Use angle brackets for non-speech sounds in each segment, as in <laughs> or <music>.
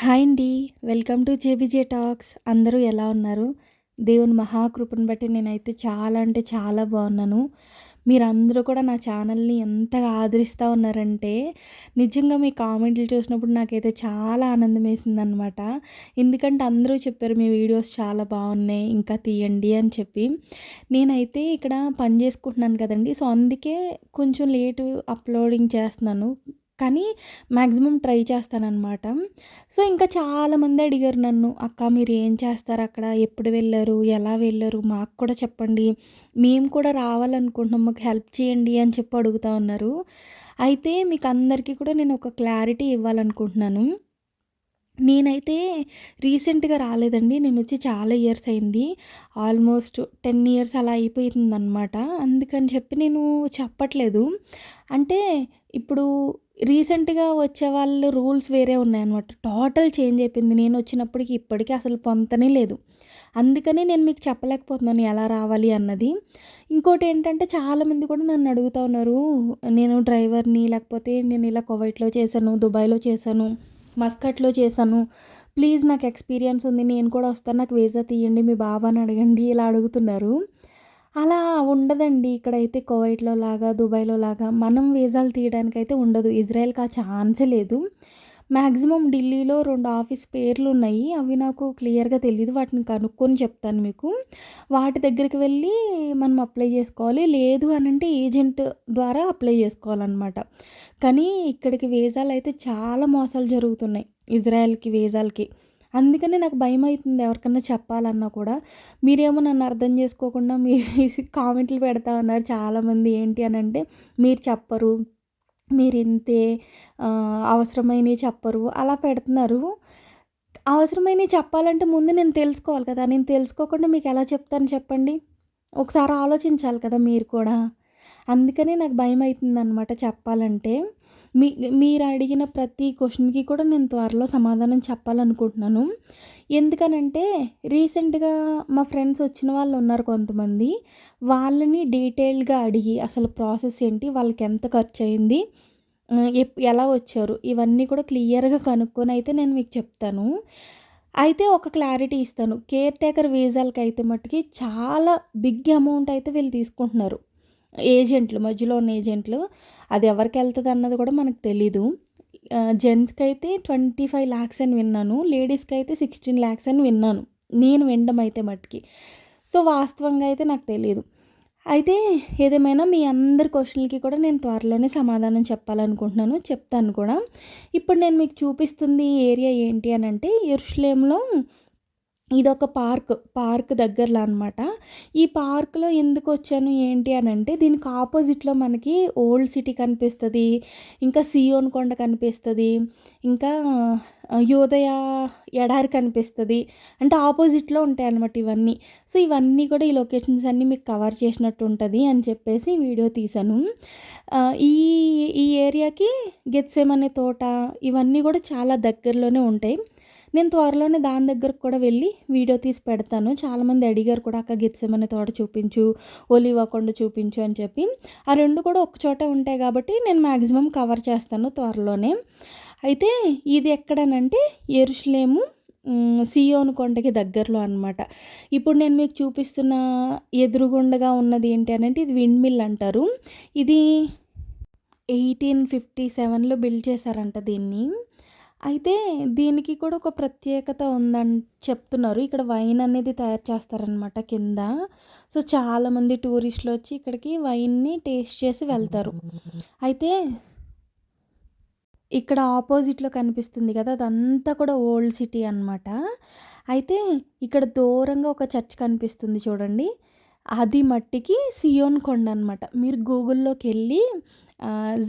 Hi అండి. Welcome to JBJ talks. అందరూ ఎలా ఉన్నారు? దేవుని మహాకృపను బట్టి నేనైతే చాలా అంటే చాలా బాగున్నాను. మీరందరూ కూడా నా ఛానల్ని ఎంతగా ఆదరిస్తూ ఉన్నారంటే నిజంగా మీ కామెంట్లు చూసినప్పుడు నాకైతే చాలా ఆనందం వేసిందనమాట ఎందుకంటే అందరూ చెప్పారు మీ వీడియోస్ చాలా బాగున్నాయి ఇంకా తీయండి అని చెప్పి. నేనైతే ఇక్కడ పని చేసుకుంటున్నాను కదండి. సో అందుకే కొంచెం లేటు అప్లోడింగ్ చేస్తున్నాను. కానీ మ్యాక్సిమం ట్రై చేస్తానన్నమాట. సో ఇంకా చాలామంది అడిగారు నన్ను అక్క మీరు ఏం చేస్తారు అక్కడ? ఎప్పుడు వెళ్ళారు? ఎలా వెళ్ళారు? మాకు కూడా చెప్పండి. మేము కూడా రావాలనుకుంటున్నాం. మాకు హెల్ప్ చేయండి అని చెప్పి అడుగుతూ ఉన్నారు. అయితే మీకు అందరికీ కూడా నేను ఒక క్లారిటీ ఇవ్వాలనుకుంటున్నాను. నేనైతే రీసెంట్గా రాలేదండి. నేను వచ్చి చాలా ఇయర్స్ అయింది. ఆల్మోస్ట్ టెన్ ఇయర్స్ అలా అయిపోయిందనమాట అందుకని చెప్పి నేను చెప్పట్లేదు. అంటే ఇప్పుడు రీసెంట్గా వచ్చే వాళ్ళు రూల్స్ వేరే ఉన్నాయన్నమాట. టోటల్ చేంజ్ అయిపోయింది. నేను వచ్చినప్పటికి ఇప్పటికీ అసలు పొంతనే లేదు. అందుకని నేను మీకు చెప్పలేకపోతున్నాను ఎలా రావాలి అన్నది. ఇంకోటి ఏంటంటే చాలామంది కూడా నన్ను అడుగుతూ ఉన్నారు. నేను డ్రైవర్ని లేకపోతే నేను ఇలా కువైట్లో చేశాను దుబాయ్లో చేశాను మస్కట్లో చేశాను. ప్లీజ్ నాకు ఎక్స్పీరియన్స్ ఉంది. నేను కూడా వస్తాను. నాకు వీసా తీయండి. మీ బాబాని అడగండి. ఇలా అడుగుతున్నారు. అలా ఉండదండి. ఇక్కడైతే కువైట్లో లాగా దుబాయ్లో లాగా మనం వీసాలు తీయడానికైతే ఉండదు. ఇజ్రాయెల్కి ఆ ఛాన్సే లేదు. మ్యాక్సిమం ఢిల్లీలో రెండు ఆఫీస్ పేర్లు ఉన్నాయి అవి నాకు క్లియర్గా తెలియదు వాటిని కనుక్కొని చెప్తాను మీకు. వాటి దగ్గరికి వెళ్ళి మనం అప్లై చేసుకోవాలి. లేదు అని అంటే ఏజెంట్ ద్వారా అప్లై చేసుకోవాలన్నమాట. కానీ ఇక్కడికి వీసాలు అయితే చాలా మోసాలు జరుగుతున్నాయి. ఇజ్రాయెల్కి వీసాలకి. అందుకనే నాకు భయం అవుతుంది ఎవరికన్నా చెప్పాలన్నా కూడా. మీరేమో నన్ను అర్థం చేసుకోకుండా మీ <laughs> కామెంట్లు పెడతా ఉన్నారు చాలామంది. ఏంటి అని అంటే మీరు చెప్పరు మీరు ఇంతే అవసరమైనవి చెప్పరు అలా పెడుతున్నారు. అవసరమైనవి చెప్పాలంటే ముందు నేను తెలుసుకోవాలి కదా. నేను తెలుసుకోకుండా మీకు ఎలా చెప్తాను చెప్పండి? ఒకసారి ఆలోచించాలి కదా మీరు కూడా. అందుకనే నాకు భయం అవుతుంది అనమాట చెప్పాలంటే. మీ మీరు అడిగిన ప్రతి క్వశ్చన్కి కూడా నేను త్వరలో సమాధానం చెప్పాలనుకుంటున్నాను. ఎందుకనంటే రీసెంట్గా మా ఫ్రెండ్స్ వచ్చిన వాళ్ళు ఉన్నారు కొంతమంది. వాళ్ళని డీటెయిల్గా అడిగి అసలు ప్రాసెస్ ఏంటి వాళ్ళకి ఎంత ఖర్చు అయింది ఎలా వచ్చారు ఇవన్నీ కూడా క్లియర్గా కనుక్కొని అయితే నేను మీకు చెప్తాను. అయితే ఒక క్లారిటీ ఇస్తాను. కేర్ టేకర్ వీజాలకి అయితే మట్టుకి చాలా బిగ్ అమౌంట్ అయితే వీళ్ళు తీసుకుంటున్నారు. ఏజెంట్లు మధ్యలో ఉన్న ఏజెంట్లు అది ఎవరికి వెళ్తుంది అన్నది కూడా మనకు తెలీదు. జెంట్స్కి అయితే ట్వంటీ ఫైవ్ ల్యాక్స్ అని విన్నాను లేడీస్కి అయితే సిక్స్టీన్ ల్యాక్స్ అని విన్నాను. నేను వినడం అయితే మట్టుకి సో వాస్తవంగా అయితే నాకు తెలియదు అయితే ఏదేమైనా మీ అందరి క్వశ్చన్లకి కూడా నేను త్వరలోనే సమాధానం చెప్పాలనుకుంటున్నాను చెప్తాను కూడా. ఇప్పుడు నేను మీకు చూపిస్తుంది ఏరియా ఏంటి అని అంటే ఇర్ష్లేంలో ఇదొక పార్క్ పార్క్ దగ్గరలో అనమాట ఈ పార్క్లో ఎందుకు వచ్చాను ఏంటి అని అంటే దీనికి ఆపోజిట్లో మనకి ఓల్డ్ సిటీ కనిపిస్తుంది ఇంకా సియోన్ కొండ కనిపిస్తుంది ఇంకా యోదయ ఎడారి కనిపిస్తుంది. అంటే ఆపోజిట్లో ఉంటాయి అనమాట ఇవన్నీ. సో ఇవన్నీ కూడా ఈ లొకేషన్స్ అన్నీ మీకు కవర్ చేసినట్టు ఉంటుంది అని చెప్పేసి వీడియో తీశాను. ఈ ఈ ఏరియాకి గెత్సేమనే తోట ఇవన్నీ కూడా చాలా దగ్గరలోనే ఉంటాయి. నేను త్వరలోనే దాని దగ్గరకు కూడా వెళ్ళి వీడియో తీసి పెడతాను. చాలామంది అడిగారు కూడా అక్క గిత్సమనే తోట చూపించు ఒలివా కొండ చూపించు అని చెప్పి. ఆ రెండు కూడా ఒక చోట ఉంటాయి కాబట్టి నేను మ్యాక్సిమం కవర్ చేస్తాను త్వరలోనే. అయితే ఇది ఎక్కడనంటే ఎరుషులేము సియోను కొండకి దగ్గరలో అనమాట ఇప్పుడు నేను మీకు చూపిస్తున్న ఎదురుగుండగా ఉన్నది ఏంటి అని అంటే ఇది విండ్ మిల్ అంటారు. ఇది ఎయిటీన్ ఫిఫ్టీ సెవెన్లో బిల్డ్ చేశారంట దీన్ని. అయితే దీనికి కూడా ఒక ప్రత్యేకత ఉందని చెప్తున్నారు. ఇక్కడ వైన్ అనేది తయారు చేస్తారనమాట కింద. సో చాలామంది టూరిస్టులు వచ్చి ఇక్కడికి వైన్ని టేస్ట్ చేసి వెళ్తారు. అయితే ఇక్కడ ఆపోజిట్లో కనిపిస్తుంది కదా అదంతా కూడా ఓల్డ్ సిటీ అనమాట అయితే ఇక్కడ దూరంగా ఒక చర్చ్ కనిపిస్తుంది చూడండి. అది మట్టికి సియోన్ కొండ అనమాట మీరు గూగుల్లోకి వెళ్ళి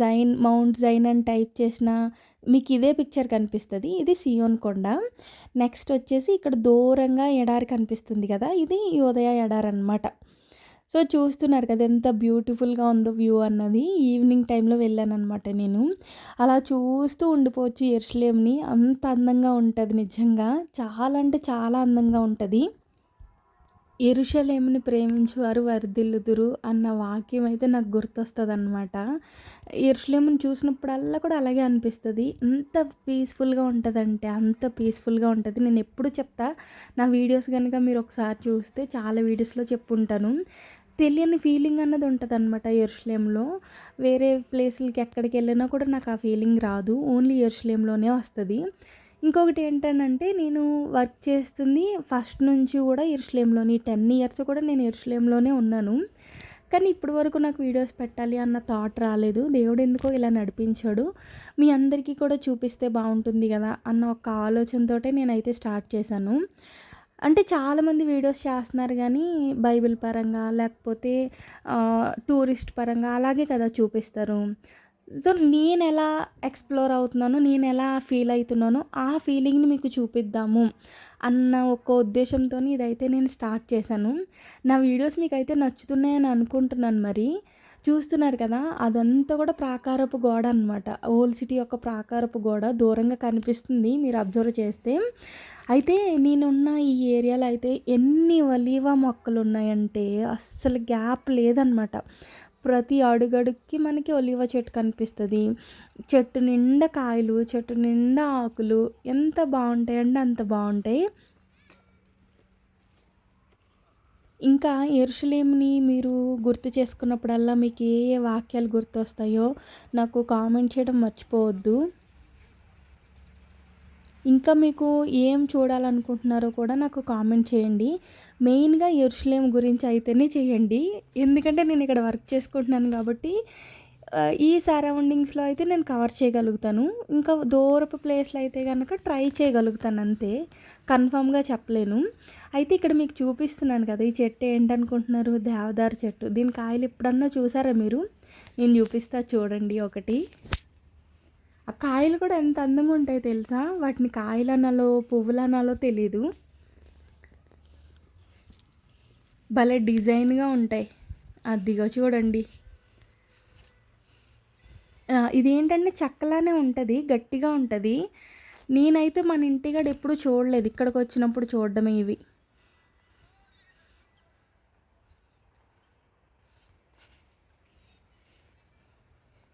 జైన్ మౌంట్ జైన్ అని టైప్ చేసిన మీకు ఇదే పిక్చర్ కనిపిస్తుంది. ఇది సియోన్ కొండ. నెక్స్ట్ వచ్చేసి ఇక్కడ దూరంగా ఎడారి కనిపిస్తుంది కదా ఇది ఉదయ ఎడారి అనమాట సో చూస్తున్నారు కదా ఎంత బ్యూటిఫుల్గా ఉందో వ్యూ అన్నది. ఈవినింగ్ టైంలో వెళ్ళాను అనమాట నేను. అలా చూస్తూ ఉండిపోవచ్చు ఎర్స్లేమ్ని అంత అందంగా ఉంటుంది నిజంగా. చాలా అంటే చాలా అందంగా ఉంటుంది. ఎరుషలేముని ప్రేమించువారు వరిదిల్లుదురు అన్న వాక్యం అయితే నాకు గుర్తొస్తుంది అనమాట ఎరుషలేముని చూసినప్పుడల్లా కూడా అలాగే అనిపిస్తుంది. అంత పీస్ఫుల్గా ఉంటుందంటే అంత పీస్ఫుల్గా ఉంటుంది. నేను ఎప్పుడు చెప్తా నా వీడియోస్ కనుక మీరు ఒకసారి చూస్తే చాలా వీడియోస్లో చెప్పుంటాను. తెలియని ఫీలింగ్ అన్నది ఉంటుంది అనమాట ఎరుషలేంలో వేరే ప్లేసులకి ఎక్కడికి వెళ్ళినా కూడా నాకు ఆ ఫీలింగ్ రాదు. ఓన్లీ ఎరుషలేంలోనే వస్తుంది. ఇంకొకటి ఏంటంటే నేను వర్క్ చేస్తుంది ఫస్ట్ నుంచి కూడా ఇరుషులేంలోని టెన్ ఇయర్స్ కూడా నేను ఇరుషులేంలోనే ఉన్నాను. కానీ ఇప్పటి వరకు నాకు వీడియోస్ పెట్టాలి అన్న థాట్ రాలేదు. దేవుడు ఎందుకో ఇలా నడిపించాడు. మీ అందరికీ కూడా చూపిస్తే బాగుంటుంది కదా అన్న ఒక ఆలోచనతో నేనైతే స్టార్ట్ చేశాను. అంటే చాలామంది వీడియోస్ చేస్తున్నారు కానీ బైబిల్ పరంగా లేకపోతే టూరిస్ట్ పరంగా అలాగే కదా చూపిస్తారు. సో నేను ఎలా ఎక్స్ప్లోర్ అవుతున్నానో నేను ఎలా ఫీల్ అవుతున్నానో ఆ ఫీలింగ్ని మీకు చూపిద్దాము అన్న ఒక ఉద్దేశంతో ఇదైతే నేను స్టార్ట్ చేశాను. నా వీడియోస్ మీకు అయితే నచ్చుతున్నాయని అనుకుంటున్నాను మరి. చూస్తున్నారు కదా అదంతా కూడా ప్రాకారపు గోడ అనమాట ఓల్డ్ సిటీ యొక్క ప్రాకారపు గోడ దూరంగా కనిపిస్తుంది మీరు అబ్జర్వ్ చేస్తే. అయితే నేనున్న ఈ ఏరియాలో అయితే ఎన్ని ఒలీవా మొక్కలు ఉన్నాయంటే అస్సలు గ్యాప్ లేదనమాట ప్రతి అడుగడుక్కి మనకి ఒలివ చెట్టు కనిపిస్తుంది. చెట్టు నిండా కాయలు చెట్టు నిండా ఆకులు ఎంత బాగుంటాయి అంటే అంత బాగుంటాయి. ఇంకా ఎరుషులేమిని మీరు గుర్తు చేసుకున్నప్పుడల్లా మీకు ఏ ఏ వాక్యాలు గుర్తొస్తాయో నాకు కామెంట్ చేయడం మర్చిపోవద్దు. ఇంకా మీకు ఏం చూడాలనుకుంటున్నారో కూడా నాకు కామెంట్ చేయండి. మెయిన్గా ఎరుషులేం గురించి అయితేనే చేయండి. ఎందుకంటే నేను ఇక్కడ వర్క్ చేసుకుంటున్నాను కాబట్టి ఈ సరౌండింగ్స్లో అయితే నేను కవర్ చేయగలుగుతాను. ఇంకా దూరపు ప్లేస్లో అయితే కనుక ట్రై చేయగలుగుతాను అంతే. కన్ఫామ్గా చెప్పలేను. అయితే ఇక్కడ మీకు చూపిస్తున్నాను కదా ఈ చెట్టు ఏంటనుకుంటున్నారు? దేవదారు చెట్టు. దీని కాయలు ఎప్పుడన్నా చూసారా మీరు? నేను చూపిస్తా చూడండి ఒకటి. ఆ కాయలు కూడా ఎంత అందంగా ఉంటాయి తెలుసా? వాటిని కాయలు అనాలో పువ్వులు అనాలో తెలీదు. భలే డిజైన్గా ఉంటాయి. అదిగో చూడండి. ఇదేంటంటే చక్కలానే ఉంటుంది గట్టిగా ఉంటుంది. నేనైతే మన ఇంటికాడ ఎప్పుడు చూడలేదు. ఇక్కడికి వచ్చినప్పుడు చూడడమే ఇవి.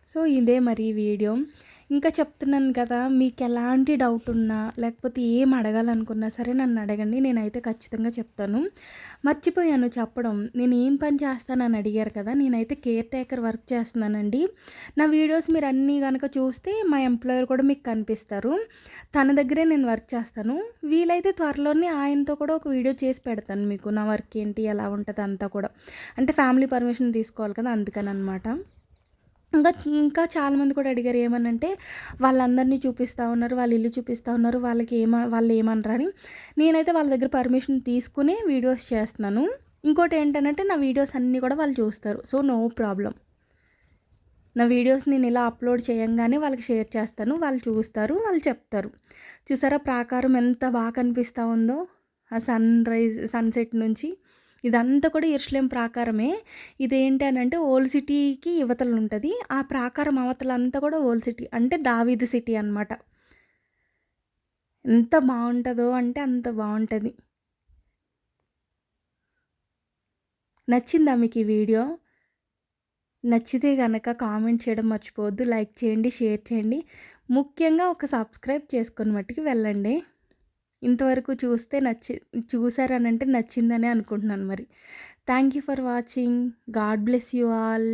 సో ఇదే మరి వీడియో. ఇంకా చెప్తున్నాను కదా మీకు ఎలాంటి డౌట్ ఉన్నా లేకపోతే ఏం అడగాలనుకున్నా సరే నన్ను అడగండి నేనైతే ఖచ్చితంగా చెప్తాను. మర్చిపోయాను చెప్పడం నేను ఏం పని చేస్తానని అడిగారు కదా నేనైతే కేర్ టేకర్ వర్క్ చేస్తున్నానండి. నా వీడియోస్ మీరు అన్నీ కనుక చూస్తే మా ఎంప్లాయర్ కూడా మీకు కనిపిస్తారు. తన దగ్గరే నేను వర్క్ చేస్తాను. వీలైతే త్వరలోనే ఆయనతో కూడా ఒక వీడియో చేసి పెడతాను మీకు నా వర్క్ ఏంటి ఎలా ఉంటుంది అంతా కూడా. అంటే ఫ్యామిలీ పర్మిషన్ తీసుకోవాలి కదా అందుకని అనమాట ఇంకా ఇంకా చాలామంది కూడా అడిగారు ఏమనంటే వాళ్ళందరినీ చూపిస్తూ ఉన్నారు వాళ్ళ ఇల్లు చూపిస్తూ ఉన్నారు వాళ్ళకి ఏమ వాళ్ళు ఏమనరని నేనైతే వాళ్ళ దగ్గర పర్మిషన్ తీసుకుని వీడియోస్ చేస్తున్నాను. ఇంకోటి ఏంటంటే నా వీడియోస్ అన్నీ కూడా వాళ్ళు చూస్తారు. So no problem. నా వీడియోస్ నేను ఇలా అప్లోడ్ చేయంగానే వాళ్ళకి షేర్ చేస్తాను వాళ్ళు చూస్తారు వాళ్ళు చెప్తారు. చూసారా ప్రాకారం ఎంత బాగా కనిపిస్తూ ఉందో? ఆ సన్ రైజ్ సన్సెట్ నుంచి. ఇదంతా కూడా ఇర్షలేం ప్రాకారమే. ఇదేంటి అని అంటే ఓల్డ్ సిటీకి యువతలు ఉంటుంది. ఆ ప్రాకారం అవతలంతా కూడా ఓల్డ్ సిటీ అంటే దావీది సిటీ అనమాట ఎంత బాగుంటుందో అంటే అంత బాగుంటుంది. నచ్చిందా మీకు ఈ వీడియో? నచ్చితే కనుక కామెంట్ చేయడం మర్చిపోవద్దు. లైక్ చేయండి షేర్ చేయండి. ముఖ్యంగా ఒక సబ్స్క్రైబ్ చేసుకొని మట్టుకు వెళ్ళండి. ఇంతవరకు చూస్తే నచ్చి చూసారనంటే నచ్చిందనే అనుకుంటున్నాను మరి. Thank you for watching God bless you all